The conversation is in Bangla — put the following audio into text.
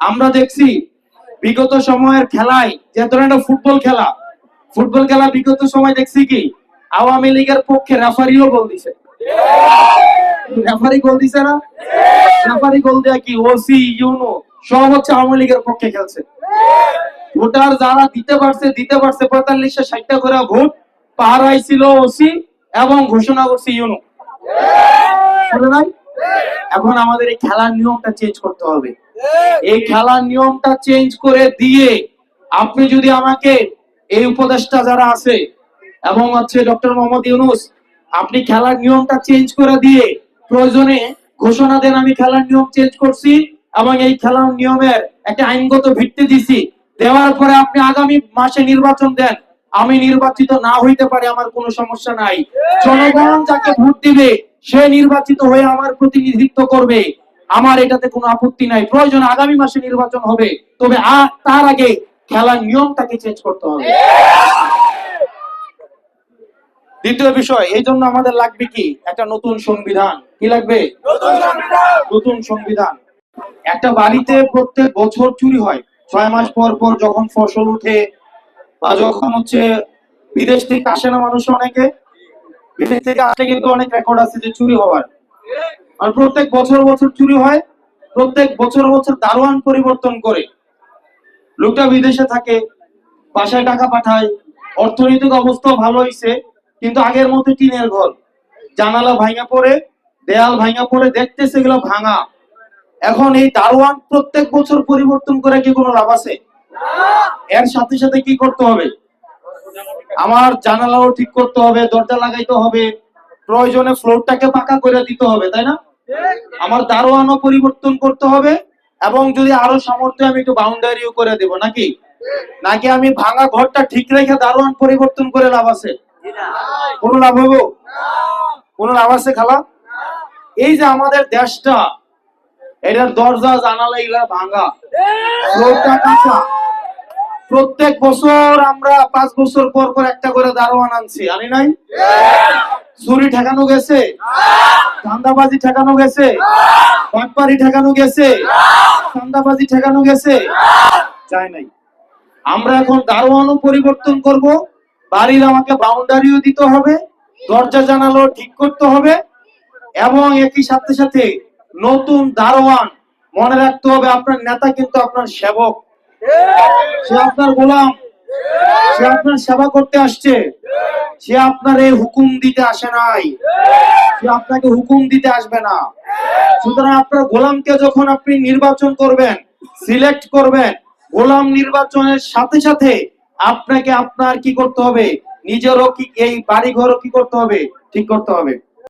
আমরা দেখছি বিগত সময়ের খেলায় যে ধরনের ফুটবল খেলা ফুটবল খেলা বিগত সময় দেখছি কি? আওয়ামী লীগের পক্ষে রেফারিও গোল দিছে। রেফারি গোল দিছে না? রেফারি গোল দেয়া কি? ওসি ইউনো সব হচ্ছে আওয়ামী লীগের পক্ষে খেলছে। ভোটার যারা দিতে পারছে দিতে পারছে পঁয়তাল্লিশে ষাটটা করে ভোট পাহারাই ছিল ওসি এবং ঘোষণা করছে ইউনো এখন আমাদের এই খেলার নিয়মটা চেঞ্জ করতে হবে। এই খেলার নিয়মটা চেঞ্জ করে দিয়ে আপনি যদি আমাকে এই উপদেশটা যারা আছে, এবং হচ্ছে ডক্টর মোহাম্মদ ইউনুস, আপনি খেলার নিয়মটা চেঞ্জ করে দিয়ে প্রয়োজনে ঘোষণা দেন আমি খেলার নিয়ম চেঞ্জ করছি এবং এই খেলার নিয়মের একটা আইনগত ভিত্তি দিছি। দেওয়ার পরে আপনি আগামী মাসে নির্বাচন দেন। আমি নির্বাচিত না হইতে পারে আমার কোনো সমস্যা নাই। জনগণ যাকে ভোট দিবে, সে নির্বাচিত হয়ে আমার প্রতিনিধিত্ব করবে। আমার এটাতে কোনো আপত্তি নাই। প্রয়োজন আগামী মাসে নির্বাচন হবে। তবে তার আগে খেলার নিয়মটাকে চেঞ্জ করতে হবে। দ্বিতীয় বিষয় এই জন্য আমাদের লাগবে কি? একটা নতুন সংবিধান। কি লাগবে? নতুন সংবিধান! একটা বাড়িতে প্রত্যেক বছর চুরি হয়। ছয় মাস পর পর যখন ফসল উঠে বা যখন হচ্ছে বিদেশ থেকে আসে না মানুষ অনেকে বিদেশ থেকে আসলে কিন্তু অনেক রেকর্ড আছে যে চুরি হওয়ার। আর প্রত্যেক বছর বছর চুরি হয়, প্রত্যেক বছর বছর দারোয়ান পরিবর্তন করে। লোকটা বিদেশে থাকে, বাসায় টাকা পাঠায়, অর্থনৈতিক অবস্থা ভালো হয়েছে কিন্তু আগের মতো টিনের ঘর। জানালা ভাঙা পড়ে, দেয়াল ভাঙা পড়ে, দেখতেছে এগুলো ভাঙা। এখন এই দারোয়ান প্রত্যেক বছর পরিবর্তন করে কি কোনো লাভ আছে? এর সাথে সাথে কি করতে হবে? আমার জানালাও ঠিক করতে হবে, দরজা লাগাইতে হবে, প্রয়োজনে ফ্লোরটাকে পাকা করে দিতে হবে, তাই না? আমার দারোয়ানও পরিবর্তন করতে হবে এবং যদি আরও সামর্থ্য আমি একটু বাউন্ডারিও করে দেব, নাকি? নাকি আমি ভাঙা ঘরটা ঠিক রেখে দারোয়ান পরিবর্তন করে লাভ আছে? কোনো লাভ হব? কোনো লাভ আছে খালা? এই যে আমাদের দেশটা, এটার দরজা, জানালা ভাঙা। প্রত্যেক বছর আমরা পাঁচ বছর পর পর একটা করে দারোয়ান আনছি, আনি নাই? চুরি ঠেকানো গেছে। চান্দাবাজি ঠেকানো গেছে। বাটপারি ঠেকানো গেছে। চান্দাবাজি ঠেকানো গেছে। যায় নাই। আমরা এখন দারোয়ানও পরিবর্তন করব। বাড়ির আমাকে বাউন্ডারিও দিতে হবে। দরজা জানালো ঠিক করতে হবে। এবং একই সাথে সাথে নতুন দারোয়ান মনে রাখতে হবে। আপনার নেতা কিন্তু আপনার সেবক। সে আপনার গোলাম। সে আপনার সেবা করতে আসছে। সে আপনার এই হুকুম দিতে আসে নাই। সে আপনাকে হুকুম দিতে আসবে না। সুতরাং আপনার গোলামকে যখন আপনি নির্বাচন করবেন, সিলেক্ট করবেন, গোলাম নির্বাচনের সাথে সাথে আপনাকে আপনার কি করতে হবে? নিজেরও কি এই বাড়ি ঘরও কি করতে হবে? ঠিক করতে হবে।